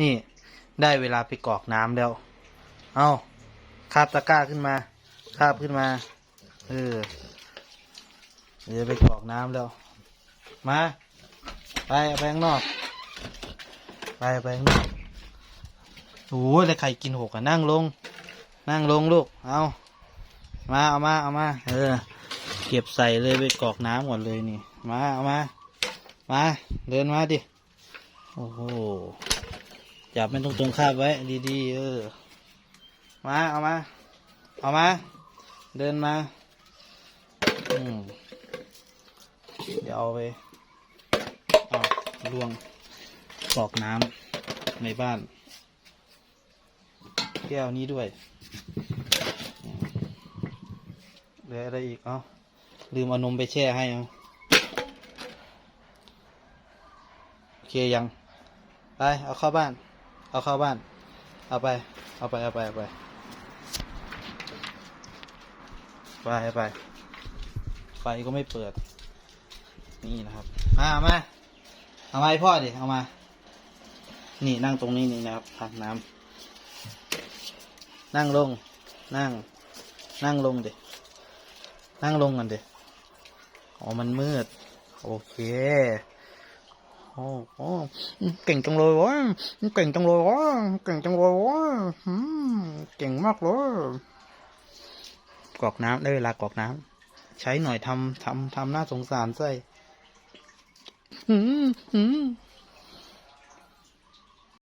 นี่ได้เวลาไปกรอกน้ำแล้ว เอาคาบตะกร้าขึ้นมา คาบขึ้นมา เออ เดี๋ยวไปกรอกน้ำแล้ว มา ไปเอาไปข้างนอก ไปเอาไปข้างนอกโอ้ยแล้วใครกินหกอะนั่งลง นั่งลงลูก เอามา เอามา เอามา เออ เก็บใส่เลยไปกรอกน้ำก่อนเลยนี่ มา เอามา มา เดินมาดิ โอ้โห จับไม่ตรงตรงคาบไว้ ดีๆเออ มา เอามา เอามา เดินมาอืมเดี๋ยวเอาไปเอาลวงกรอกน้ำในบ้าน แก้วนี้ด้วยเหลืออะไรอีก เอาลืมเอานมไปแช่ให้เอาโอเคยัง ไป เอาเข้าบ้าน เอาเข้าบ้าน เอาไป เอาไป เอาไป เอาไป ไปเอาไปไฟก็ไม่เปิด นี่นะครับมาเอามา เอามาให้พ่อดิ เอามา นี่นั่งตรงนี้นี่นะครับตักน้ำนั่งลง นั่ง นั่งลงดินั่งลงกันดิอ๋อ มันมืด โอเค อ้โหเก่งจังเลยวะเก่งจังเลยวะเก่งจังเลยวะอืมเก่งมากเลยกรอกน้ำได้เวลากรอกน้ำใช้หน่อยทำทำทำน่าสงสารใส่อืมอืม